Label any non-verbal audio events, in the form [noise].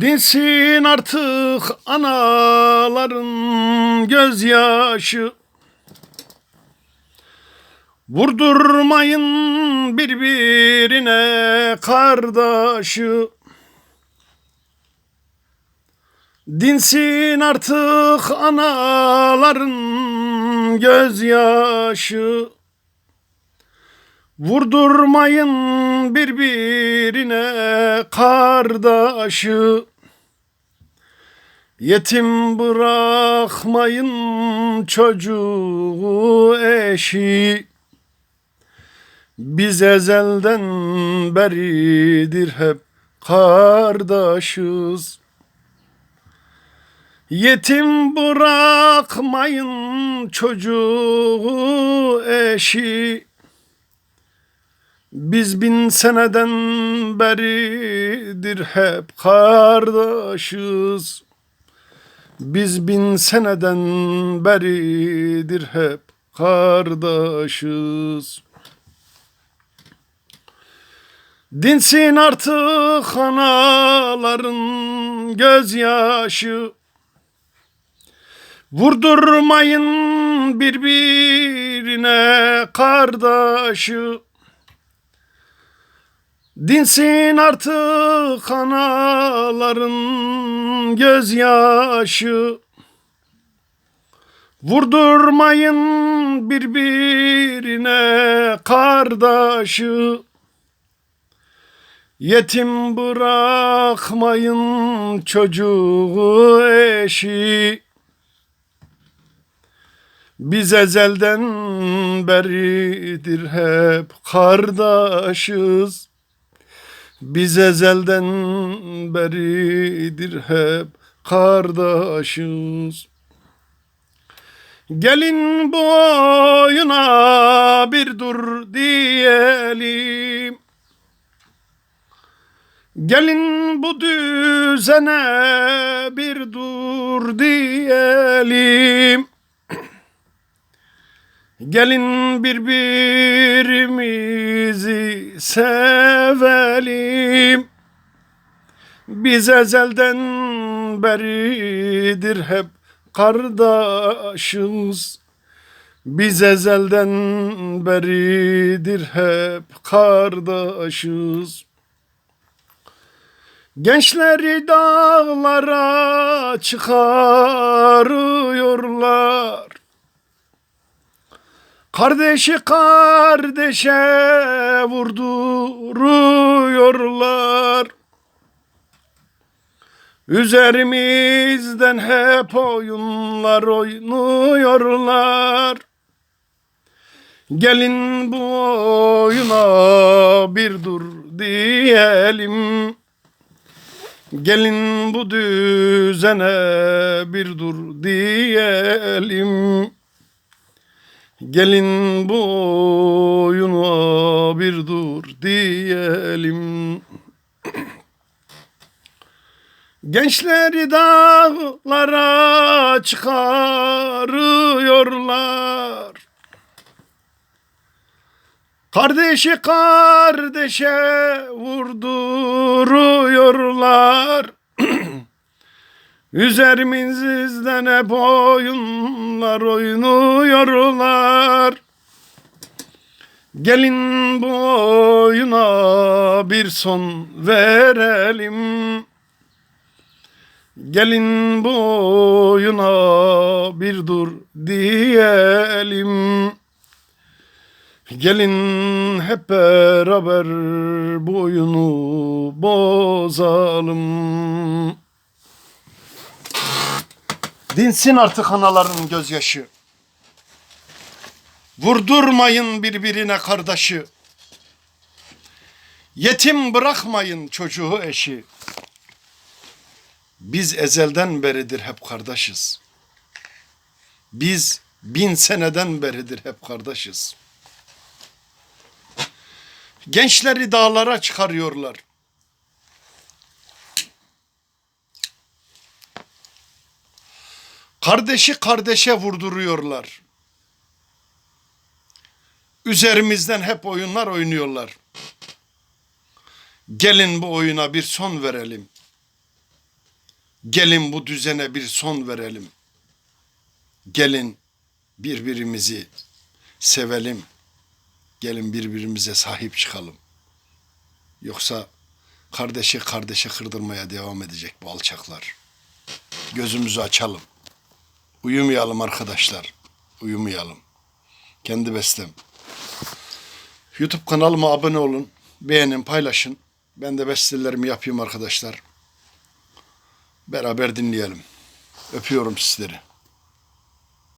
Dinsin artık anaların gözyaşı. Vurdurmayın birbirine kardeşi. Dinsin artık anaların gözyaşı Vurdurmayın birbirine kardeşi. Yetim bırakmayın çocuğu eşi. Biz ezelden beridir hep kardeşiz. Yetim bırakmayın çocuğu eşi biz bin seneden beridir hep kardeşiz. Biz bin seneden beridir hep kardeşiz. Dinsin artık anaların gözyaşı. Vurdurmayın birbirine kardeşi. Dinsin artık anaların gözyaşı. Vurdurmayın birbirine kardeşi. Yetim bırakmayın çocuğu eşi. Biz ezelden beridir hep kardeşiz biz ezelden beridir hep kardeşiz. Gelin bu oyuna bir dur diyelim. Gelin bu düzene bir dur diyelim. Gelin birbirimizi sevelim. Biz ezelden beridir hep kardeşiz. Biz ezelden beridir hep kardeşiz. Gençleri dağlara çıkarıyorlar. Kardeşi kardeşe vurduruyorlar. Üzerimizden hep oyunlar oynuyorlar. Gelin bu oyuna bir dur diyelim. Gelin bu düzene bir dur diyelim. Gelin bu oyuna bir dur diyelim. [clears throat] Gençleri dağlara çıkarıyorlar. Kardeşi kardeşe vurduruyorlar. [clears throat] Üzerimizden hep oyunlar oynuyorlar. Gelin bu oyuna bir son verelim. Gelin bu oyuna bir dur diyelim. Gelin hep beraber bu oyunu bozalım. Dinsin artık anaların gözyaşı. Vurdurmayın birbirine kardeşi. Yetim bırakmayın çocuğu eşi. Biz ezelden beridir hep kardeşiz. Biz bin seneden beridir hep kardeşiz. Gençleri dağlara çıkarıyorlar. Kardeşi kardeşe vurduruyorlar. Üzerimizden hep oyunlar oynuyorlar. Gelin bu oyuna bir son verelim. Gelin bu düzene bir son verelim. Gelin birbirimizi sevelim. Gelin birbirimize sahip çıkalım. Yoksa kardeşi kardeşe kırdırmaya devam edecek bu alçaklar. Gözümüzü açalım. Uyumayalım arkadaşlar. Uyumayalım. Kendi bestem. YouTube kanalıma abone olun. Beğenin, paylaşın. Ben de bestelerimi yapayım arkadaşlar. Beraber dinleyelim. Öpüyorum sizleri.